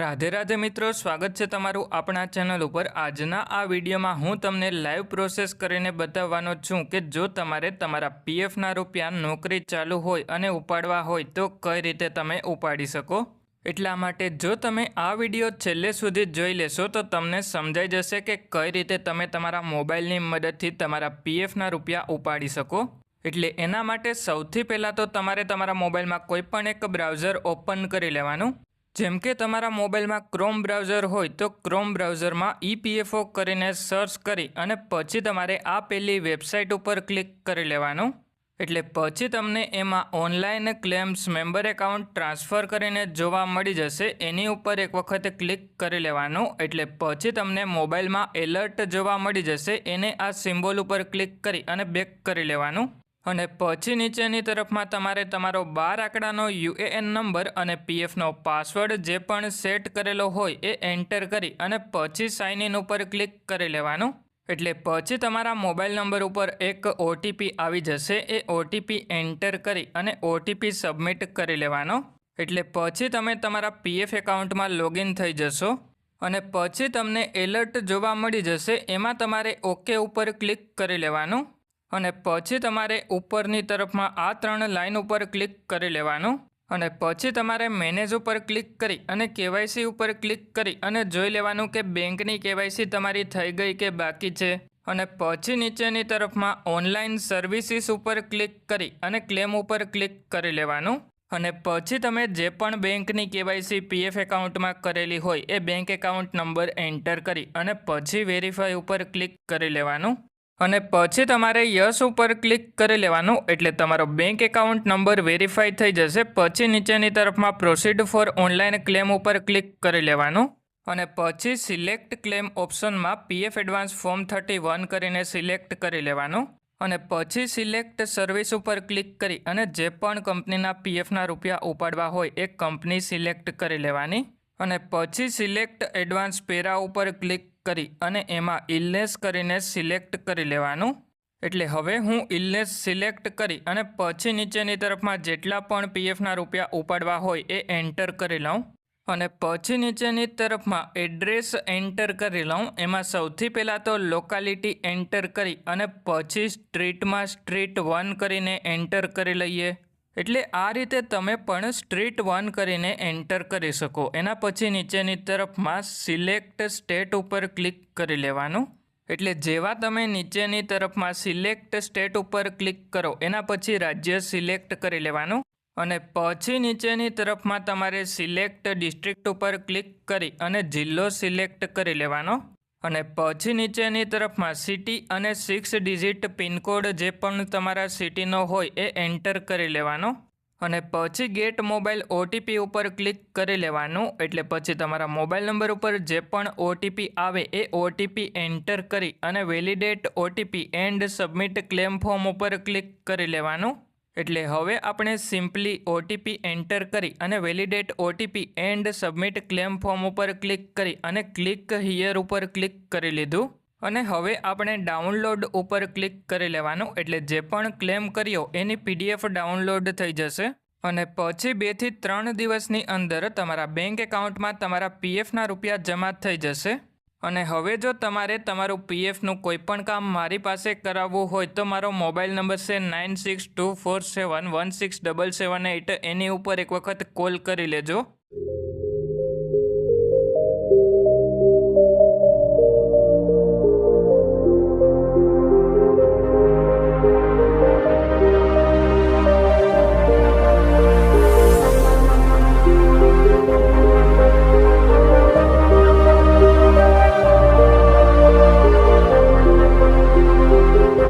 રાધે રાધે મિત્રો, સ્વાગત છે તમારું આપણા ચેનલ ઉપર. આજના આ વિડીયોમાં હું તમને લાઈવ પ્રોસેસ કરીને બતાવવાનો છું કે જો તમારે તમારા પીએફના રૂપિયા નોકરી ચાલુ હોય અને ઉપાડવા હોય, તો કઈ રીતે તમે ઉપાડી શકો? એટલા માટે જો તમે આ વીડિયો છેલ્લે સુધી જોઈ લેશો, તો તમને સમજાઈ જશે કે કઈ રીતે તમે તમારા મોબાઈલની મદદથી તમારા પીએફના રૂપિયા ઉપાડી શકો. એટલે એના માટે સૌથી પહેલાં તો તમારે તમારા મોબાઈલમાં કોઈ પણ એક બ્રાઉઝર ઓપન કરી લેવાનું. જેમ કે તમારા મોબાઈલમાં ક્રોમ બ્રાઉઝર હોય તો ક્રોમ બ્રાઉઝરમાં ઈપીએફઓ કરીને સર્ચ કરી અને પછી તમારે આ પેલી વેબસાઇટ ઉપર ક્લિક કરી લેવાનું. એટલે પછી તમને એમાં online claims member account transfer કરીને જોવા મળી જશે. એની ઉપર એક વખત ક્લિક કરી લેવાનું. એટલે પછી તમને મોબાઈલમાં એલર્ટ જોવા મળી જશે. એને આ સિમ્બોલ ઉપર ક્લિક કરી અને બેક કરી લેવાનું. અને પછી નીચેની તરફમાં તમારે તમારો બાર આંકડાનો યુએએન નંબર અને પીએફનો પાસવર્ડ જે પણ સેટ કરેલો હોય એ એન્ટર કરી અને પછી સાઇન ઇન ઉપર ક્લિક કરી લેવાનું. એટલે પછી તમારા મોબાઈલ નંબર ઉપર એક ઓટીપી આવી જશે, એ ઓટીપી એન્ટર કરી અને ઓટીપી સબમિટ કરી લેવાનો. એટલે પછી તમે તમારા પીએફ એકાઉન્ટમાં લોગિન થઈ જશો અને પછી તમને એલર્ટ જોવા મળી જશે, એમાં તમારે ઓકે ઉપર ક્લિક કરી લેવાનું. અને પછી તમારે ઉપરની તરફમાં આ ત્રણ લાઇન ઉપર ક્લિક કરી લેવાનું. અને પછી તમારે મેનેજ ઉપર ક્લિક કરી અને કેવાયસી ઉપર ક્લિક કરી અને જોઈ લેવાનું કે બેંકની કેવાયસી તમારી થઈ ગઈ કે બાકી છે. અને પછી નીચેની તરફમાં ઓનલાઈન સર્વિસીસ ઉપર ક્લિક કરી અને ક્લેમ ઉપર ક્લિક કરી લેવાનું. અને પછી તમે જે પણ બેંકની કેવાયસી પીએફ એકાઉન્ટમાં કરેલી હોય એ બેંક એકાઉન્ટ નંબર એન્ટર કરી અને પછી વેરીફાઈ ઉપર ક્લિક કરી લેવાનું. અને પછી તમારે યસ ઉપર ક્લિક કરી લેવાનું, એટલે તમારો બેંક એકાઉન્ટ નંબર વેરીફાઈ થઈ જશે. પછી નીચેની તરફમાં પ્રોસીડ ફોર ઓનલાઈન ક્લેમ ઉપર ક્લિક કરી લેવાનું. અને પછી select claim ઓપ્શનમાં PF advance form thirty one કરીને સિલેક્ટ કરી લેવાનું. અને પછી સિલેક્ટ સર્વિસ ઉપર ક્લિક કરી અને જે પણ કંપનીના પીએફના રૂપિયા ઉપાડવા હોય એ કંપની સિલેક્ટ કરી લેવાની. અને પછી સિલેક્ટ એડવાન્સ પેરા ઉપર ક્લિક કરી અને એમાં ઇલનેસ કરીને સિલેક્ટ કરી લેવાનું. એટલે હવે હું ઇલનેસ સિલેક્ટ કરી અને પછી નીચેની તરફમાં જેટલા પણ પીએફના રૂપિયા ઉપાડવા હોય એ એન્ટર કરી લઉં. અને પછી નીચેની તરફમાં એડ્રેસ એન્ટર કરી લઉં. એમાં સૌથી પહેલાં તો લોકાલિટી એન્ટર કરી અને પછી સ્ટ્રીટમાં સ્ટ્રીટ વન કરીને એન્ટર કરી લઈએ. એટલે આ રીતે તમે પણ સ્ટ્રીટ વન કરીને એન્ટર કરી શકો. એના પછી નીચેની તરફમાં સિલેક્ટ સ્ટેટ ઉપર ક્લિક કરી લેવાનું. એટલે જેવા તમે નીચેની તરફમાં સિલેક્ટ સ્ટેટ ઉપર ક્લિક કરો, એના પછી રાજ્ય સિલેક્ટ કરી લેવાનું. અને પછી નીચેની તરફમાં તમારે સિલેક્ટ ડિસ્ટ્રિક્ટ ઉપર ક્લિક કરી અને જિલ્લો સિલેક્ટ કરી લેવાનો. અને પછી નીચેની તરફમાં સિટી અને સિક્સ ડિજિટ પિનકોડ જે પણ તમારા સિટીનો હોય એ એન્ટર કરી લેવાનો અને પછી ગેટ મોબાઈલ ઓટીપી ઉપર ક્લિક કરી લેવાનું. એટલે પછી તમારા મોબાઈલ નંબર ઉપર જે પણ ઓટીપી આવે એ ઓટીપી એન્ટર કરી અને validate OTP and submit claim form ઉપર ક્લિક કરી લેવાનું. એટલે હવે આપણે સિમ્પલી ઓટીપી એન્ટર કરી અને validate OTP and submit claim form ઉપર ક્લિક કરી અને ક્લિક હિયર ઉપર ક્લિક કરી લીધું. અને હવે આપણે ડાઉનલોડ ઉપર ક્લિક કરી લેવાનું. એટલે જે પણ ક્લેમ કર્યો, એની પીડીએફ ડાઉનલોડ થઈ જશે. અને પછી બેથી ત્રણ દિવસની અંદર તમારા બેંક એકાઉન્ટમાં તમારા પીએફના રૂપિયા જમા થઈ જશે. અને હવે જો તમારે તમારું પીએફનું કોઈ પણ કામ મારી પાસે કરાવવું હોય તો મારો મોબાઈલ નંબર છે nine six two four seven one six double seven eight એની ઉપર એક વખત કોલ કરી લેજો.